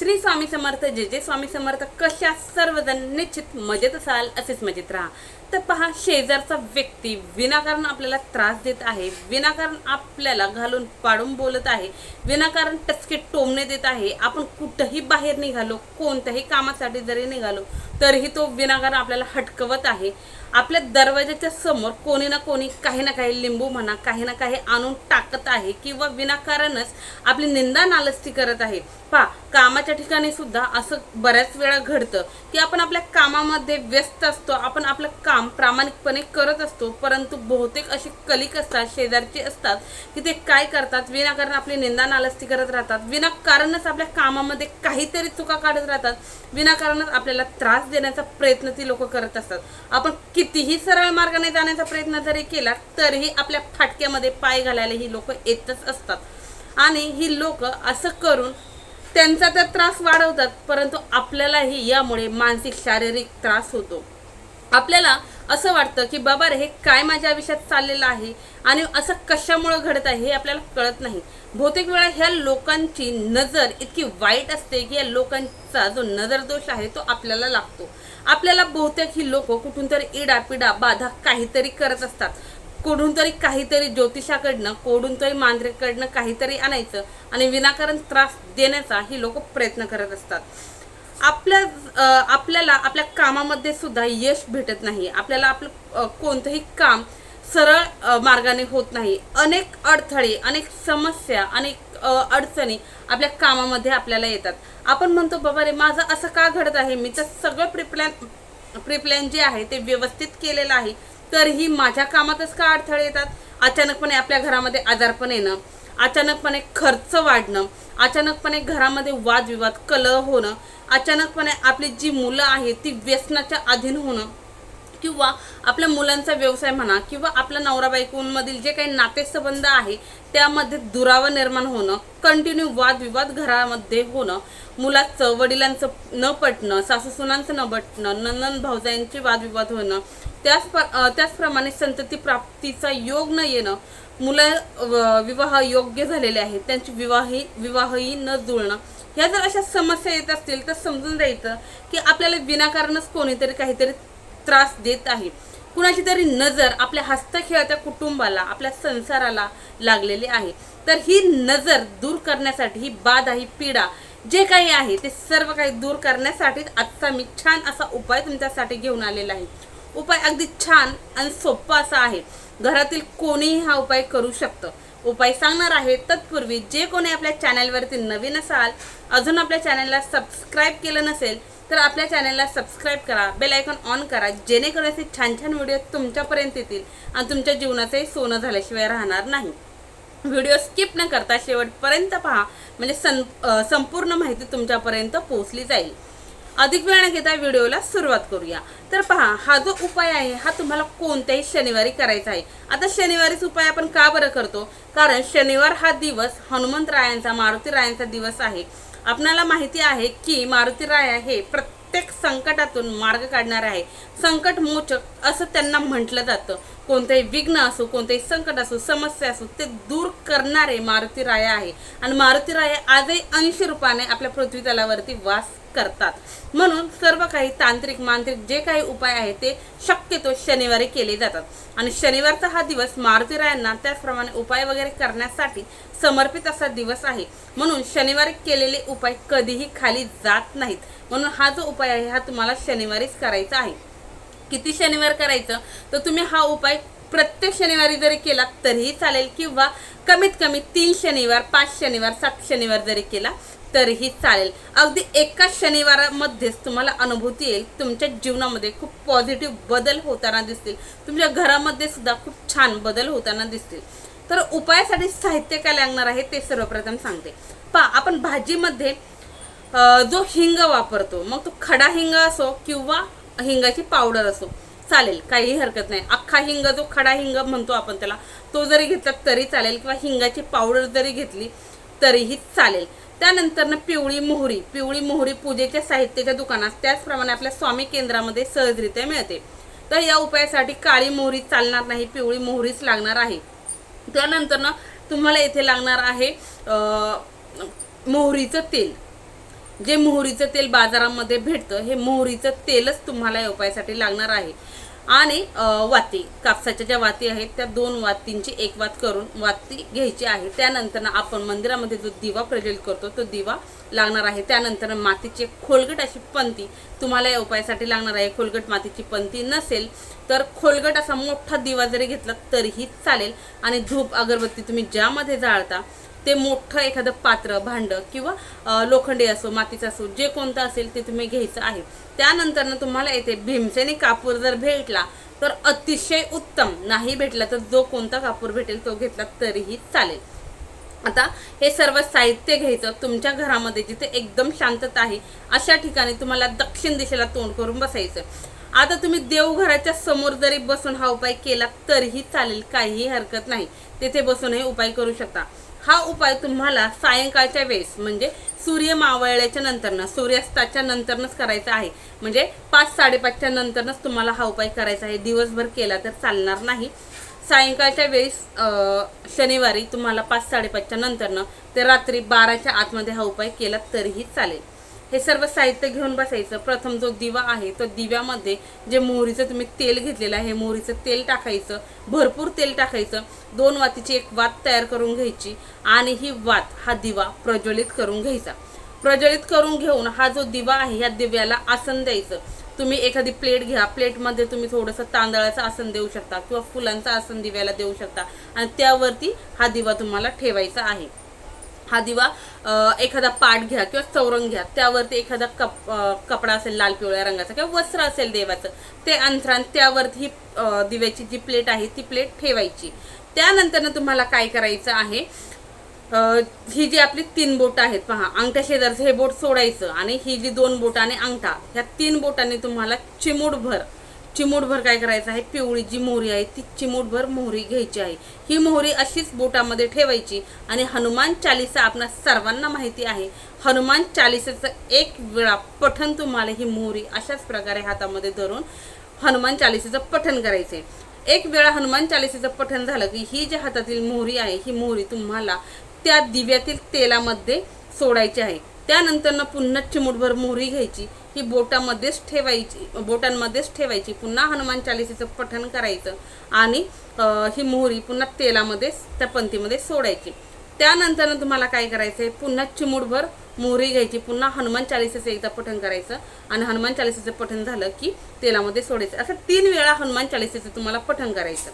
श्री स्वामी समर्थ जे जे स्वामी समर्थ. कशा सर्वजण निश्चित मजेत असाल असेच मजेत राहा. तर पहा शेजारचा व्यक्ती विनाकारण आपल्याला त्रास देत आहे विनाकारण आपल्याला घालून पाडून बोलत आहे विनाकारण टचके टोमणे देत आहे. आपण कुठंही बाहेर निघालो कोणत्याही कामासाठी जरी निघालो तरीही तो विनाकारण आपल्याला हटकवत आहे. आपल्या दरवाजाच्या समोर कोणी ना कोणी काही ना काही लिंबू म्हणा काही ना काही आणून टाकत आहे किंवा विनाकारणच आपली निंदा नालस्ती करत आहे. पहा कामाच्या ठिकाणी सुद्धा असं बऱ्याच वेळा घडतं की आपण आपल्या कामामध्ये व्यस्त असतो आपण आपलं काम प्रामाणिकपणे करत असतो परंतु बहुतेक असे कलिक असतात शेजारचे असतात की ते काय करतात? विनाकारण आपली निंदा नालस्ती करत राहतात. विनाकारणच आपल्या कामामध्ये काहीतरी चुका काढत राहतात. विनाकारणच आपल्याला त्रास देण्याचा प्रयत्न ती लोक करत असतात. आपण कितीही सरळ मार्गाने जाण्याचा प्रयत्न जरी केला तरीही आपल्या फाटक्यामध्ये पाय घालायला ही लोक येतच असतात. आणि ही लोक असं करून त्यांचा तर त्रास वाढवतात परंतु आपल्यालाही यामुळे मानसिक शारीरिक त्रास होतो. आपल्याला असं वाटतं की बाबा रे हे काय माझ्या आयुष्यात चाललेलं आहे? आणि असं कशामुळं घडत आहे हे आपल्याला कळत नाही. बहुतेक वेळा ह्या लोकांची नजर इतकी वाईट असते की या लोकांचा जो नजरदोष आहे तो आपल्याला लागतो. आपल्याला बहुतेक ही लोक कुठून तरी इडा पिडा बाधा काहीतरी करत असतात. कोडून तरी काहीतरी ज्योतिषाकडनं कोडून तरी मांजरेकडनं काहीतरी आणायचं आणि विनाकारण त्रास देण्याचा ही लोक प्रयत्न करत असतात. आपल्या आपल्याला आपल्या कामामध्ये सुद्धा यश भेटत नाही. आपल्याला आपलं कोणतंही काम सरळ मार्गाने होत नाही. अनेक अडथळे अनेक समस्या अनेक अडचणी आपल्या कामामध्ये आपल्याला येतात. आपण म्हणतो बाबा रे माझं असं का घडत आहे? मी तर सगळं प्रिप्लॅन प्रिप्लॅन जे आहे ते व्यवस्थित केलेलं आहे. तरीही माझ्या कामातच का अडथळे येतात? अचानकपणे आपल्या घरामध्ये आजारपण येणं अचानकपणे खर्च वाढणं अचानकपणे घरामध्ये वादविवाद कलह होणं अचानकपणे आपली जी मुलं आहेत ती व्यसनाच्या अधीन होणं किंवा आपल्या मुलांचा व्यवसाय म्हणा किंवा आपल्या नवरा बायकोंमधील जे काही नातेसंबंध आहे त्यामध्ये दुरावा निर्माण होणं कंटिन्यू वादविवाद घरामध्ये होणं मुलाचं वडिलांचं न पटणं सासूसुनांचं न पटणं नंदन भाऊजांचे वादविवाद होणं त्याच प्र त्याचप्रमाणे संतती प्राप्तीचा योग न येणं मुलं विवाह योग्य झालेले आहेत त्यांची विवाही विवाहही न जुळणं. ह्या जर अशा समस्या येत असतील तर समजून द्यायचं की आपल्याला विनाकारणच कोणीतरी काहीतरी त्रास देत आहे. कुणाची तरी नजर आपल्या हस्तखेळत्या कुटुंबाला आपल्या संसाराला लागलेली आहे. तर ही नजर दूर करण्यासाठी ही बाधा ही पीडा जे काही आहे ते सर्व काही दूर करण्यासाठीच आजचा मी छान असा उपाय तुमच्यासाठी घेऊन आलेला आहे. उपाय अगदी छान आणि सोपा असा आहे. घरातील कोणीही हा उपाय करू शकतं. उपाय सांगणार आहे तत्पूर्वी जे कोणी आपल्या चॅनलवरती नवीन असाल अजून आपल्या चॅनलला सबस्क्राईब केलं नसेल तर आपल्या चॅनलला सबस्क्राईब करा बेल आयकॉन ऑन करा जेणेकरून असे छान छान व्हिडिओ तुमच्यापर्यंत येतील आणि तुमच्या जीवनाचंही सोनं झाल्याशिवाय राहणार नाही. व्हिडिओ स्किप न करता शेवटपर्यंत पहा म्हणजे सं संपूर्ण माहिती तुमच्यापर्यंत पोहोचली जाईल. अधिक वेळ न घेता व्हिडिओला सुरुवात करूया. तर पहा हा जो उपाय आहे हा तुम्हाला कोणत्याही शनिवारी करायचा आहे. आता शनिवारीच उपाय आपण का बरं करतो? कारण शनिवार हा दिवस हनुमंतरायांचा मारुतीरायांचा दिवस आहे. आपणाला माहिती आहे की मारुतीराया हे प्रत्येक संकटातून मार्ग काढणारे आहे. संकट मोचक असं त्यांना म्हटलं जातं. कोणतेही विघ्न असो कोणतेही संकट असो समस्या असो ते दूर करणारे मारुती राया आहे. आणि मारुती राया आजही ऐंशी रूपाने आपल्या पृथ्वी तलावरती वास करतात. म्हणून सर्व काही तांत्रिक मांत्रिक जे काही उपाय आहे ते शक्यतो शनिवारी केले जातात. आणि शनिवारचा हा दिवस मारुती रायांना त्याचप्रमाणे उपाय वगैरे करण्यासाठी समर्पित असा दिवस आहे. म्हणून शनिवारी केलेले उपाय कधीही खाली जात नाहीत. म्हणून हा जो उपाय आहे हा तुम्हाला शनिवारीच करायचा आहे. किती शनिवार करायचं तर तुम्ही हा उपाय प्रत्येक शनिवारी जरी केला तरीही चालेल किंवा कमीत कमी तीन शनिवार पाच शनिवार सात शनिवार जरी केला तरीही चालेल. अगदी एका शनिवारामध्येच तुम्हाला अनुभूती येईल. तुमच्या जीवनामध्ये खूप पॉझिटिव्ह बदल होताना दिसतील. तुमच्या घरामध्ये सुद्धा खूप छान बदल होताना दिसतील. तर उपायासाठी साहित्य काय लागणार आहे ते सर्वप्रथम सांगते. पहा आपण भाजीमध्ये जो हिंग वापरतो मग तो खडा हिंग असो किंवा हिंगाची पावडर असो चालेल काहीही हरकत नाही. अख्खा हिंग जो खडा हिंग म्हणतो आपण त्याला तो जरी घेतला तरी चालेल किंवा हिंगाची पावडर जरी घेतली तरीही चालेल. त्यानंतर ना पिवळी मोहरी पिवळी मोहरी पूजेच्या साहित्याच्या दुकानात त्याचप्रमाणे आपल्या स्वामी केंद्रामध्ये सहजरित्या मिळते. तर या उपायासाठी काळी मोहरी चालणार नाही पिवळी मोहरीच लागणार आहे. त्यानंतर ना तुम्हाला येथे लागणार आहे मोहरीचं तेल. जे मोहरीचं तेल बाजारामध्ये भेटतं हे मोहरीचं तेलच तुम्हाला या उपायासाठी लागणार आहे. आणि वाती कापसाच्या ज्या वाती आहेत त्या दोन वातींची एक वात करून वाती घ्यायची आहे. त्यानंतर आपण मंदिरामध्ये जो दिवा प्रज्वलित करतो तो दिवा लागणार आहे. त्यानंतर मातीची खोलगट अशी पंती तुम्हाला या उपायासाठी लागणार आहे. खोलगट मातीची पंती नसेल तर खोलगट असा मोठा दिवा जरी घेतला तरीही चालेल. आणि धूप अगरबत्ती तुम्ही ज्यामध्ये जाळता ते मोठं एखादं पात्र भांड किंवा लोखंडी असो मातीचं असो जे कोणतं असेल ते तुम्ही घ्यायचं आहे. त्यानंतरनं तुम्हाला येथे भीमसेनी कापूर जर भेटला तर अतिशय उत्तम. नाही भेटला तर जो कोणता कापूर भेटेल तो घेतला तरीही चालेल. आता हे सर्व साहित्य घ्यायचं तुमच्या घरामध्ये जिथे एकदम शांतता आहे अशा ठिकाणी तुम्हाला दक्षिण दिशेला तोंड करून बसायचं आता तुम्ही देवघराच्या समोर जरी बसून हा उपाय केला तरीही चालेल काहीही हरकत नाही. तेथे बसून हे उपाय करू शकता. हा उपाय तुम्हाला सायंकाळच्या वेळेस म्हणजे सूर्य मावळल्याच्या नंतरनं सूर्यास्ताच्या नंतरनंच करायचा आहे. म्हणजे पाच साडेपाचच्या नंतरनच तुम्हाला हा उपाय करायचा आहे. दिवसभर केला तर चालणार नाही. सायंकाळच्या वेळेस शनिवारी तुम्हाला पाच साडेपाचच्या नंतरनं ते रात्री बाराच्या आतमध्ये हा उपाय केला तरीही चालेल. हे सर्व साहित्य घेऊन बसायचं. प्रथम जो दिवा आहे तो दिव्यामध्ये जे मोहरीचं तुम्ही तेल घेतलेलं आहे मोहरीचं तेल टाकायचं. भरपूर तेल टाकायचं. दोन वातीची एक वात तयार करून घ्यायची आणि ही वात हा दिवा प्रज्वलित करून घ्यायचा. प्रज्वलित करून घेऊन हा जो दिवा आहे ह्या दिव्याला आसन द्यायचं. तुम्ही एखादी प्लेट घ्या. प्लेटमध्ये तुम्ही थोडंसं तांदळाचं आसन देऊ शकता किंवा फुलांचं आसन दिव्याला देऊ शकता. आणि त्यावरती हा दिवा तुम्हाला ठेवायचा आहे. हा दिवा एखादा पाट घ्या किंवा चौरंग घ्या त्यावरती एखादा कप कपडा असेल लाल पिवळ्या रंगाचा किंवा वस्त्र असेल देवाचं ते अंथरान त्यावरती दिव्याची जी प्लेट आहे ती प्लेट ठेवायची. त्यानंतर तुम्हाला काय करायचं आहे ही जी आपली तीन बोटं आहेत पहा अंगठ्या शेजारचं हे बोट सोडायचं आणि ही जी दोन बोटं आणि अंगठा ह्या तीन बोटांनी तुम्हाला चिमूटभर चिमूटभर काय करायचं आहे? पिवळी जी मोहरी आहे ती चिमूटभर मोहरी घ्यायची आहे. ही मोहरी अशीच बोटामध्ये ठेवायची आणि हनुमान चालिसा आपणा सर्वांना माहिती आहे. हनुमान चालिसेचं एक वेळा पठण तुम्हाला ही मोहरी अशाच प्रकारे हातामध्ये धरून हनुमान चालिसेचं पठण करायचे एक वेळा हनुमान चालिसेचं पठण झालं की ही जी हातातील मोहरी आहे ही मोहरी तुम्हाला त्या दिव्यातील तेलामध्ये सोडायची आहे. त्यानंतरनं पुन्हा चिमूटभर मोहरी घ्यायची. ही बोटामध्येच ठेवायची बोटांमध्येच ठेवायची. पुन्हा हनुमान चालिसेचं पठण करायचं. आणि ही मोहरी पुन्हा तेलामध्ये त्या पंथीमध्ये सोडायची. त्यानंतर तुम्हाला काय करायचं आहे पुन्हा चिमूटभर मोहरी घ्यायची. पुन्हा हनुमान चालिसेचं एकदा पठण करायचं. आणि हनुमान चालिसेचं पठण झालं की तेलामध्ये सोडायचं. असं तीन वेळा हनुमान चालिसेचं तुम्हाला पठण करायचं.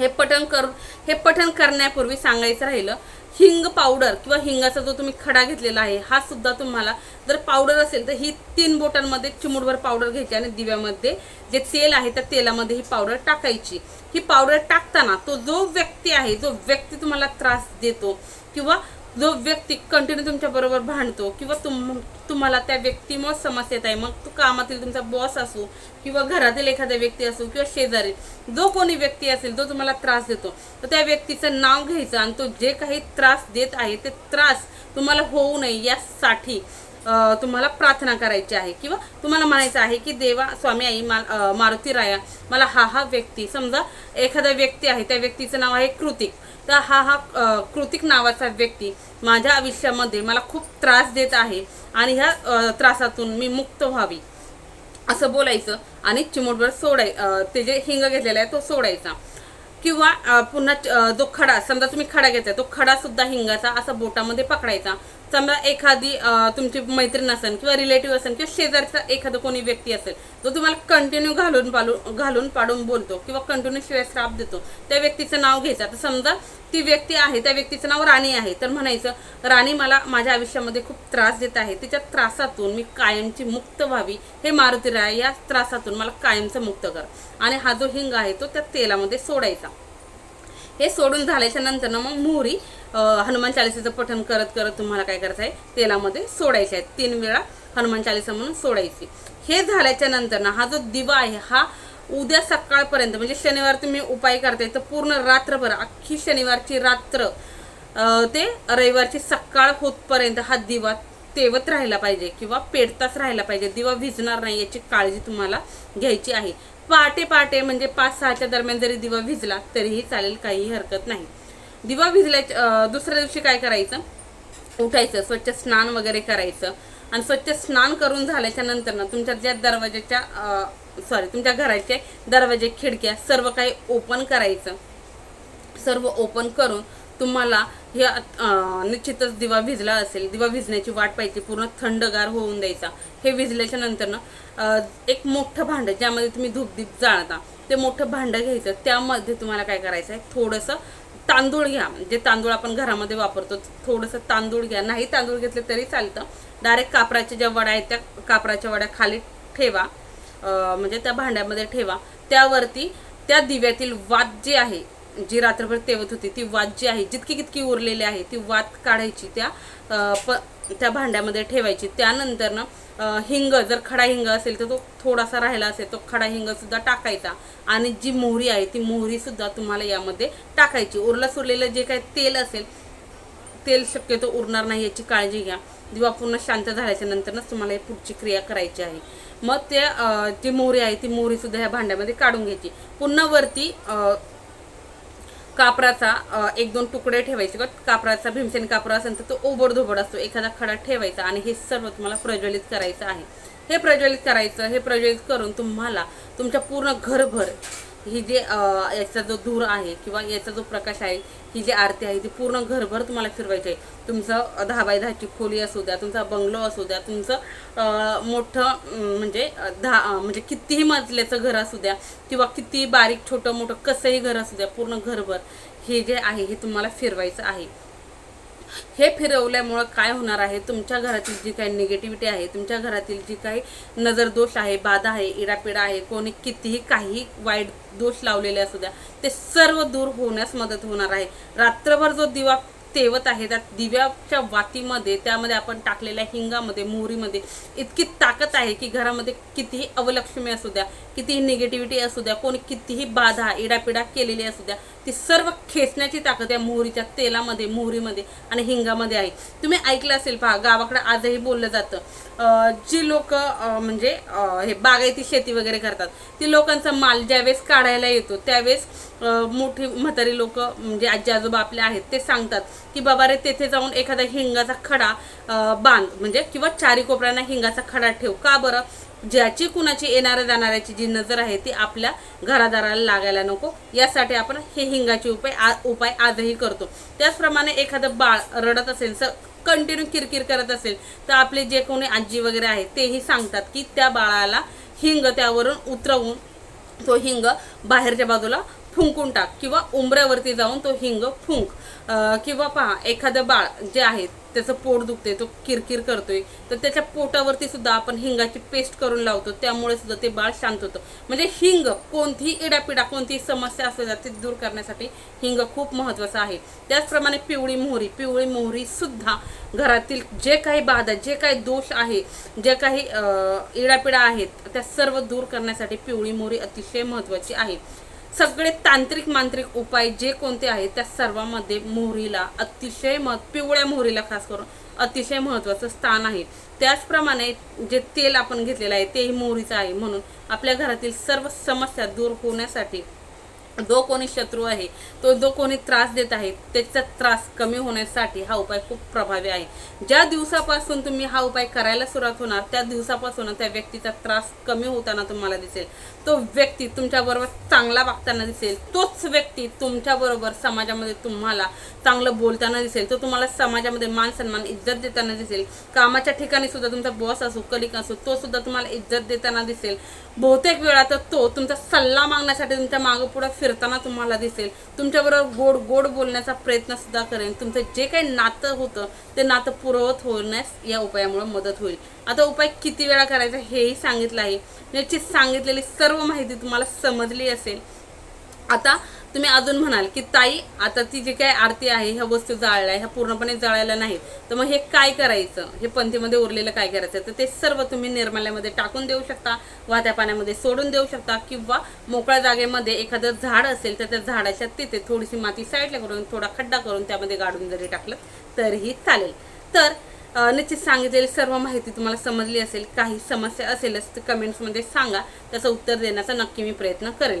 हे पठण कर हे पठण करण्यापूर्वी सांगायचं राहिलं हिंग पावडर किंवा हिंगाचा जो तुम्ही खडा घेतलेला आहे हा सुद्धा तुम्हाला जर पावडर असेल तर ही तीन बोटांमध्ये चिमूटभर पावडर घ्यायची आणि दिव्यामध्ये जे तेल आहे त्या तेलामध्ये ही पावडर टाकायची. ही पावडर टाकताना तो जो व्यक्ती आहे जो व्यक्ती तुम्हाला त्रास देतो किंवा जो व्यक्ती कंटिन्यू तुमच्याबरोबर भांडतो किंवा तुम तुम्हाला त्या व्यक्तीमुळे समस्या येत आहे मग तो कामातील तुमचा बॉस असो किंवा घरातील एखादा व्यक्ती असो किंवा शेजारी जो कोणी व्यक्ती असेल तो तुम्हाला त्रास देतो. तर त्या व्यक्तीचं नाव घ्यायचं आणि तो जे काही त्रास देत आहे ते त्रास तुम्हाला होऊ नये यासाठी तुम्हाला प्रार्थना करायची आहे. किंवा तुम्हाला म्हणायचं आहे की देवा स्वामी आई मा मारुती राया मला हा हा व्यक्ती समजा एखादा व्यक्ती आहे त्या व्यक्तीचं नाव आहे कृतिक. तर हा हा कृतिक नावाचा व्यक्ती माझ्या आयुष्यामध्ये मला खूप त्रास देत आहे आणि ह्या त्रासातून मी मुक्त व्हावी असं बोलायचं आणि चिमूटभर सोडाय ते जे हिंग घेतलेला आहे तो सोडायचा. किंवा पुन्हा जो खडा समजा तुम्ही खडा घेताय तो खडा सुद्धा हिंगाचा असा बोटामध्ये पकडायचा. समजा एखादी तुमची मैत्रीण असेल किंवा रिलेटिव्ह असेल किंवा शेजारचा एखादा कोणी व्यक्ती असेल जो तुम्हाला कंटिन्यू घालून पालून घालून पाडून बोलतो किंवा कंटिन्यू शिवाय श्राप देतो त्या व्यक्तीचं नाव घ्यायचं. आता समजा ती व्यक्ती आहे त्या व्यक्तीचं नाव राणी आहे तर म्हणायचं राणी मला माझ्या आयुष्यामध्ये खूप त्रास देत आहे. तिच्या त्रासातून मी कायमची मुक्त व्हावी हे मारुती राय या त्रासातून मला कायमचं मुक्त कर. आणि हा जो हिंग आहे तो त्या तेलामध्ये सोडायचा. हे सोडून झाल्याच्यानंतर ना मग मोहरी हनुमान चालिसेचं पठण करत करत तुम्हाला काय करायचं आहे तेलामध्ये सोडायचे आहे तीन वेळा हनुमान चालिसा म्हणून सोडायची. हे झाल्याच्यानंतर ना हा जो दिवा आहे हा उद्या सकाळपर्यंत म्हणजे शनिवार तुम्ही उपाय करताय तर पूर्ण रात्रभर अख्खी शनिवारची रात्र ते रविवारची सकाळ होतपर्यंत हा दिवा तेवत राहिला पाहिजे किंवा पेटताच राहायला पाहिजे. दिवा भिजणार नाही याची काळजी तुम्हाला घ्यायची आहे. पहाटे पहाटे म्हणजे पाच सहाच्या दरम्यान जरी दिवा भिजला तरीही चालेल काहीही हरकत नाही. दिवा भिजल्याच्या दुसऱ्या दिवशी काय करायचं? उठायचं स्वच्छ स्नान वगैरे करायचं. आणि स्वच्छ स्नान करून झाल्याच्यानंतर ना तुमच्या ज्या दरवाज्याच्या सॉरी तुमच्या घराचे दरवाजे खिडक्या सर्व काही ओपन करायचं. सर्व ओपन करून तुम्हाला हे निश्चितच दिवा भिजला असेल दिवा भिजण्याची वाट पाहिजे पूर्ण थंडगार होऊन द्यायचा. हे भिजल्याच्या नंतरनं एक मोठं भांडं ज्यामध्ये तुम्ही धूपदीप जाळता ते मोठं भांडं घ्यायचं. त्यामध्ये तुम्हाला काय करायचं आहे थोडंसं तांदूळ घ्या. जे तांदूळ आपण घरामध्ये वापरतो थोडंसं तांदूळ घ्या. नाही तांदूळ घेतले तरी चालतं. डायरेक्ट कापराच्या ज्या वड्या आहेत त्या कापराच्या वड्या खाली ठेवा. म्हणजे त्या भांड्यामध्ये ठेवा. त्यावरती त्या दिव्यातील वात जे आहे जी रात्रभर तेवत होती ती वात जी आहे जितकी कितकी उरलेली आहे ती वात काढायची त्या प त्या भांड्यामध्ये ठेवायची. त्यानंतर ना हिंग जर खडा हिंग असेल तर तो थोडासा राहिला असेल तो खडा हिंग सुद्धा टाकायचा. आणि जी मोहरी आहे ती मोहरीसुद्धा तुम्हाला यामध्ये टाकायची. उरलं सुरलेलं जे काही तेल असेल तेल शक्यतो उरणार नाही याची काळजी घ्या. दिवा पूर्ण शांत झाल्याच्या नंतरच तुम्हाला ही पुढची क्रिया करायची आहे. मग ते जी मोहरी आहे ती मोहरीसुद्धा ह्या भांड्यामध्ये काढून घ्यायची. पुन्हा वरती कापराचा एक दोन तुकडे ठेवायचे बघ. कापराचा भीमसेन कापरा असेल तर तो ओबडधोबड असतो. एखादा खडा ठेवायचा आणि हे सर्व तुम्हाला प्रज्वलित करायचं आहे. हे प्रज्वलित करायचं हे प्रज्वलित करून तुम्हाला तुमच्या पूर्ण घरभर ही जे याचा जो धूर आहे किंवा याचा जो प्रकाश आहे ही जी आरती आहे ती पूर्ण घरभर तुम्हाला फिरवायची आहे. तुमचं दहा बाय दहाची खोली असू द्या तुमचा बंगलो असू द्या तुमचं मोठं म्हणजे दहा म्हणजे कितीही मजल्याचं घर असू द्या किंवा किती बारीक छोटं मोठं कसंही घर असू द्या पूर्ण घरभर हे जे आहे हे तुम्हाला फिरवायचं आहे. हे फिरवल्यामुळं काय होणार आहे? तुमच्या घरातील जी काही निगेटिव्हिटी आहे तुमच्या घरातील जी काही नजर दोष आहे बाधा आहे इडापिडा आहे कोणी कितीही काही वाईट दोष लावलेले असू द्या ते सर्व दूर होण्यास मदत होणार आहे. रात्रभर जो दिवा तेवत आहे. त्या दिव्याच्या वातीमध्ये त्यामध्ये आपण टाकलेल्या हिंगामध्ये मोहरीमध्ये इतकी ताकद आहे की घरामध्ये कितीही अवलक्ष्मी असू द्या कितीही निगेटिव्हिटी असू द्या कोणी कितीही बाधा इडापिडा केलेली असू द्या ती सर्व खेचण्याची ताकद या मोहरीच्या तेलामध्ये मोहरीमध्ये आणि हिंगामध्ये आहे. तुम्ही ऐकलं असेल पहा गावाकडे आजही बोललं जातं. अं, जी लोक म्हणजे अं, हे बागायती शेती वगैरे करतात ती लोकांचा माल ज्यावेळेस काढायला येतो त्यावेळेस अं, मोठी म्हातारी लोक म्हणजे आजी आजोबा आपले आहेत ते सांगतात की बाबा रे तेथे जाऊन एखादा हिंगाचा खडा बांध म्हणजे किंवा चारी कोपऱ्यांना हिंगाचा खडा ठेव. का बरं? ज्याची कुणाची येणाऱ्या जाणाऱ्याची जी नजर आहे ती आपल्या घरादाराला लागायला नको. यासाठी आपण हे हिंगाचे उपाय आ उपाय आजही करतो. त्याचप्रमाणे एखादं बाळ रडत असेल स कंटिन्यू किरकिर करत असेल तर आपले जे कोणी आजी वगैरे आहेत तेही सांगतात की त्या बाळाला हिंग त्यावरून उतरवून तो हिंग बाहेरच्या बाजूला फुंकून टाक किंवा उंबऱ्यावरती जाऊन तो हिंग फुंक. किंवा पहा एखादं बाळ जे आहे त्याचं पोट दुखते तो किरकिर करतोय तर त्याच्या पोटावरती सुद्धा आपण हिंगाची पेस्ट करून लावतो. त्यामुळे सुद्धा ते बाळ शांत होतं. म्हणजे हिंग कोणतीही इडापिडा कोणतीही समस्या असेल ती दूर करण्यासाठी हिंग खूप महत्त्वाचं आहे. त्याचप्रमाणे पिवळी मोहरी पिवळी मोहरी सुद्धा घरातील जे काही बाधा जे काही दोष आहे जे काही इडापिडा आहेत त्या सर्व दूर करण्यासाठी पिवळी मोहरी अतिशय महत्त्वाची आहे. सगळे तांत्रिक मांत्रिक उपाय जे कोणते आहेत त्या सर्वांमध्ये मोहरीला अतिशय महत्त्व पिवळ्या मोहरीला खास करून अतिशय महत्त्वाचं स्थान आहे. त्याचप्रमाणे जे तेल आपण घेतलेलं आहे तेही मोहरीचं आहे. म्हणून आपल्या घरातील सर्व समस्या दूर होण्यासाठी जो कोणी शत्रू आहे तो जो कोणी त्रास देत आहे त्याचा त्रास कमी होण्यासाठी हा उपाय खूप प्रभावी आहे. ज्या दिवसापासून तुम्ही हा उपाय करायला सुरुवात होणार त्या दिवसापासून त्या व्यक्तीचा त्रास कमी होताना तुम्हाला दिसेल. तो व्यक्ती तुमच्याबरोबर चांगला वागताना दिसेल. तोच व्यक्ती तुमच्याबरोबर समाजामध्ये तुम्हाला चांगलं बोलताना दिसेल. तो तुम्हाला समाजामध्ये मान सन्मान इज्जत देताना दिसेल. कामाच्या ठिकाणी सुद्धा तुमचा बॉस असो कलिक असो तो सुद्धा तुम्हाला इज्जत देताना दिसेल. बहुतेक वेळा तर तो तुमचा सल्ला मागण्यासाठी तुमच्या मागं पुढं फिरताना तुम्हाला दिसेल. तुमच्याबरोबर गोड गोड बोलण्याचा प्रयत्न सुद्धा करेन. तुमचं जे काही नातं होतं ते नातं पुरवत होण्यास या उपायामुळे मदत होईल. आता उपाय किती वेळा करायचा हेही सांगितलं आहे. याची सांगितलेली सर्व माहिती तुम्हाला समजली असेल. आता तुम्ही अजून म्हणाल की ताई आता ती जी काय आरती आहे ह्या वस्तू जाळल्या ह्या पूर्णपणे जाळायला नाहीत. तर मग हे काय करायचं? हे पंथीमध्ये उरलेलं काय करायचं? तर ते सर्व तुम्ही निर्माल्यामध्ये टाकून देऊ शकता वाहत्या पाण्यामध्ये सोडून देऊ शकता किंवा मोकळ्या जागेमध्ये एखादं झाड असेल तर त्या झाडाच्या तिथे थोडीशी माती साईडला करून थोडा खड्डा करून त्यामध्ये गाडून जरी टाकलं तरीही चालेल. तर निश्चित सांगितलेली सर्व माहिती तुम्हाला समजली असेल काही समस्या असेलच तर कमेंट्समध्ये सांगा. त्याचं उत्तर देण्याचा नक्की मी प्रयत्न करेल.